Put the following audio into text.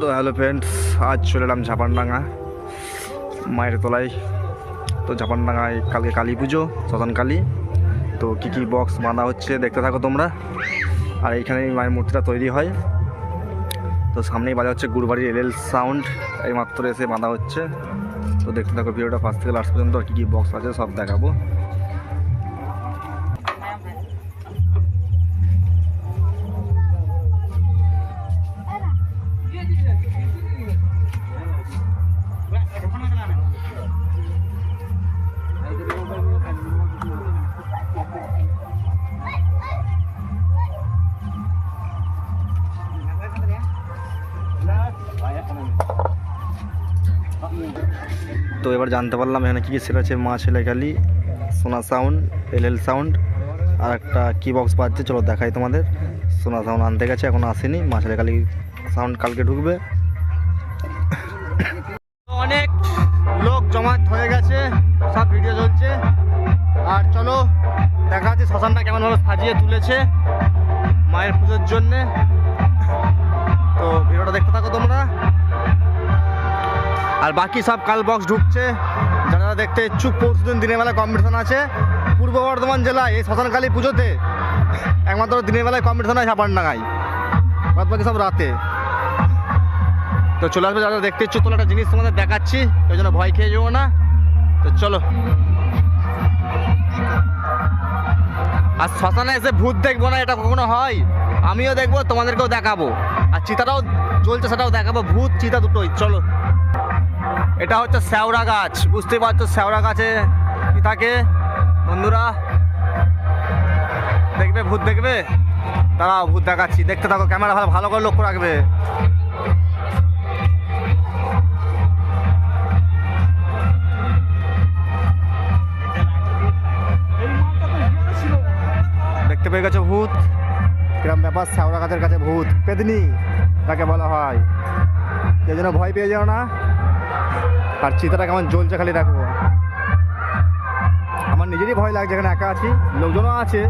তো hello friends আজ চলে এলাম ঝাপানডাঙ্গা, মায়ের তলায়। তো ঝাপানডাঙ্গায় কালকে কালী পুজো শ্মশান কালী। তো কী কী বক্স বাঁধা হচ্ছে দেখতে থাকো তোমরা। আর এইখানেই মায়ের মূর্তিটা তৈরি হয়। তো সামনেই বাজা হচ্ছে গুরবাড়ির এল সাউন্ড এই মাত্র এসে বাঁধা হচ্ছে। তো দেখতে থাকো ভিডিওটা ফার্স্ট থেকে লাস্ট পর্যন্ত আর কী কী বক্স আছে সব দেখাবো। তো এবার জানতে পারলাম এখানে কী কী সেল আছে, মা ছেলে খালি সোনা সাউন্ড এল এল সাউন্ড আর একটা কি বক্স বাজছে, চলো দেখাই তোমাদের। সোনা সাউন্ড আনতে গেছে, এখন আসেনি। মা কালি সাউন্ড কালকে ঢুকবে। অনেক লোক জমাট হয়ে গেছে, সব ভিডিও চলছে। আর চলো, দেখা যাচ্ছে শ্মশানটা কেমনভাবে সাজিয়ে তুলেছে মায়ের পুজোর জন্যে। তো ভিডিওটা দেখতে থাকো তোমরা। আর বাকি সব কাল বক্স ঢুকছে। দেখতে ইচ্ছুক পরশু দিন দিনের বেলায় কম্পিটিশন আছে। পূর্ব বর্ধমান জেলায় এই শ্মশানকালী পুজোতে একমাত্র দিনের বেলায় কম্পিটিশন হয় ছাপান্ডাঙ্গায় বাদ বাকি সব রাতে। তো চলে আসবে যারা দেখতে ইচ্ছুক তোলা একটা জিনিস তোমাদের দেখাচ্ছি, ওই জন্য ভয় খেয়ে যাব না। তো চলো। আর শ্মশানে এসে ভূত দেখব না, এটা কখনো হয়? আমিও দেখব, তোমাদেরকেও দেখাবো। আর চিতাটাও চলছে সেটাও দেখাবো। ভূত, চিতা দুটোই, চলো। এটা হচ্ছে শ্যাওড়া গাছ। বুঝতেই পারছ শ্যাওড়া গাছে কি থাকে? বন্ধুরা, দেখবে, ভূত দেখবে? তারা ভূত দেখাচ্ছি। দেখতে থাকো, ক্যামেরা ভালো ভালো করে লক্ষ্য রাখবে। দেখতে পেয়ে গেছো ভূত? কিরম ব্যাপার, শ্যাওড়া গাছের কাছে ভূত? পেদনি তাকে বলা হয়। এই জন্য ভয় পেয়ে যাও না। আর চিতাটা কেমন জ্বলছে খালি দেখো। আমার নিজেরই ভয় লাগছে, এখানে একা আছি, লোকজনও আছে